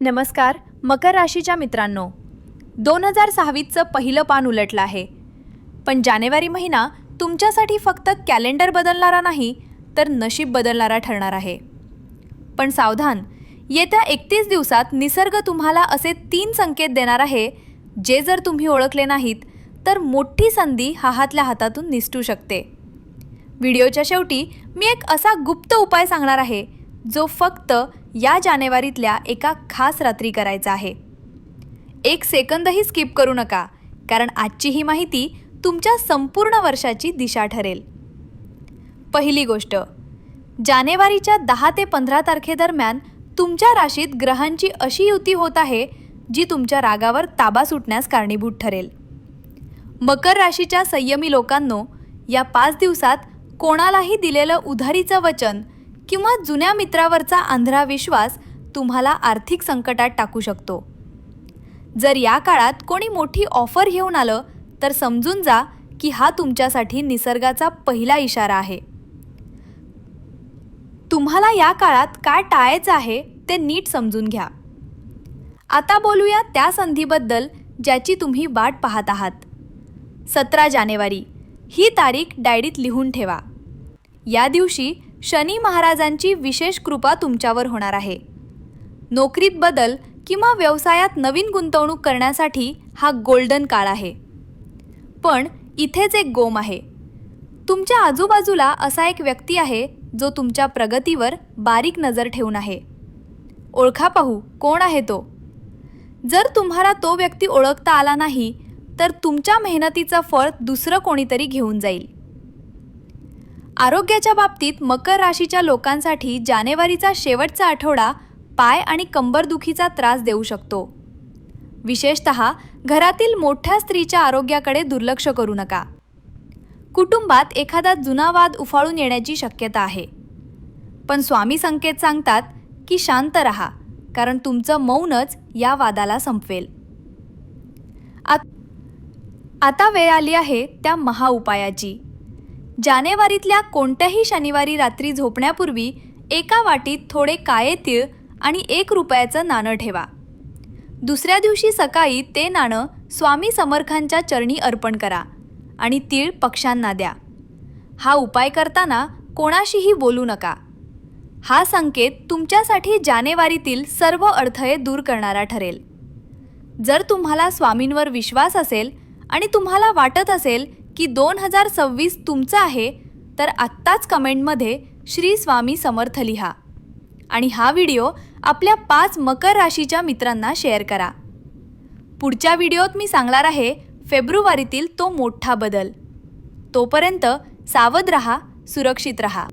नमस्कार मकर राशीच्या मित्रांनो. दोन हजार सहावीसचं पहिलं पान उलटलं आहे. पण जानेवारी महिना तुमच्यासाठी फक्त कॅलेंडर बदलणारा नाही तर नशीब बदलणारा ठरणार आहे. पण सावधान येत्या एकतीस दिवसात निसर्ग तुम्हाला असे तीन संकेत देणार आहे जे जर तुम्ही ओळखले नाहीत तर मोठी संधी हा हातल्या हातातून निसटू शकते. व्हिडिओच्या शेवटी मी एक असा गुप्त उपाय सांगणार आहे जो फक्त या जानेवारीतल्या एका खास रात्री करायचा आहे. एक सेकंदही स्किप करू नका कारण आजची ही माहिती तुमच्या संपूर्ण वर्षाची दिशा ठरेल. पहिली गोष्ट जानेवारीच्या दहा ते पंधरा तारखेदरम्यान तुमच्या राशीत ग्रहांची अशी युती होत आहे जी तुमच्या रागावर ताबा सुटण्यास कारणीभूत ठरेल. मकर राशीच्या संयमी लोकांनो या पाच दिवसात कोणालाही दिलेलं उधारीचं वचन किंवा जुन्या मित्रावरचा आंधळा विश्वास तुम्हाला आर्थिक संकटात टाकू शकतो. जर या काळात कोणी मोठी ऑफर घेऊन आलं तर समजून जा की हा तुमच्यासाठी निसर्गाचा पहिला इशारा आहे. तुम्हाला या काळात काय टाळायचं आहे ते नीट समजून घ्या. आता बोलूया त्या संधीबद्दल ज्याची तुम्ही वाट पाहत आहात. सतरा जानेवारी ही तारीख डायरीत लिहून ठेवा. या दिवशी शनी महाराजांची विशेष कृपा तुमच्यावर होणार आहे. नोकरीत बदल किंवा व्यवसायात नवीन गुंतवणूक करण्यासाठी हा गोल्डन काळ आहे. पण इथेच एक गोम आहे तुमच्या आजूबाजूला असा एक व्यक्ती आहे जो तुमच्या प्रगतीवर बारीक नजर ठेवून आहे. ओळखा पाहू कोण आहे तो? जर तुम्हाला तो व्यक्ती ओळखता आला नाही तर तुमच्या मेहनतीचं फळ दुसरं कोणीतरी घेऊन जाईल. आरोग्याच्या बाबतीत मकर राशीच्या लोकांसाठी जानेवारीचा शेवटचा आठवडा पाय आणि कंबरदुखीचा त्रास देऊ शकतो. विशेषत घरातील मोठ्या स्त्रीच्या आरोग्याकडे दुर्लक्ष करू नका. कुटुंबात एखादा जुना वाद उफाळून येण्याची शक्यता आहे. पण स्वामी संकेत सांगतात की शांत रहा कारण तुमचं मौनच या वादाला संपवेल. आत- आता वेळ आली आहे त्या महाउपायाची. जानेवारीतल्या कोणत्याही शनिवारी रात्री झोपण्यापूर्वी एका वाटीत थोडे काळे तीळ आणि एक रुपयाचं नाणं ठेवा. दुसऱ्या दिवशी सकाळी ते नाणं स्वामी समर्थांच्या चरणी अर्पण करा आणि तीळ पक्ष्यांना द्या. हा उपाय करताना कोणाशीही बोलू नका. हा संकेत तुमच्यासाठी जानेवारीतील सर्व अडथळे दूर करणारा ठरेल. जर तुम्हाला स्वामींवर विश्वास असेल आणि तुम्हाला वाटत असेल की दोन हजार सव्वीस तुमचं आहे तर आत्ताच कमेंटमध्ये श्री स्वामी समर्थ लिहा. आणि हा व्हिडिओ आपल्या पाच मकर राशीच्या मित्रांना शेअर करा. पुढच्या व्हिडिओत मी सांगणार आहे फेब्रुवारीतील तो मोठा बदल. तोपर्यंत सावध रहा सुरक्षित रहा.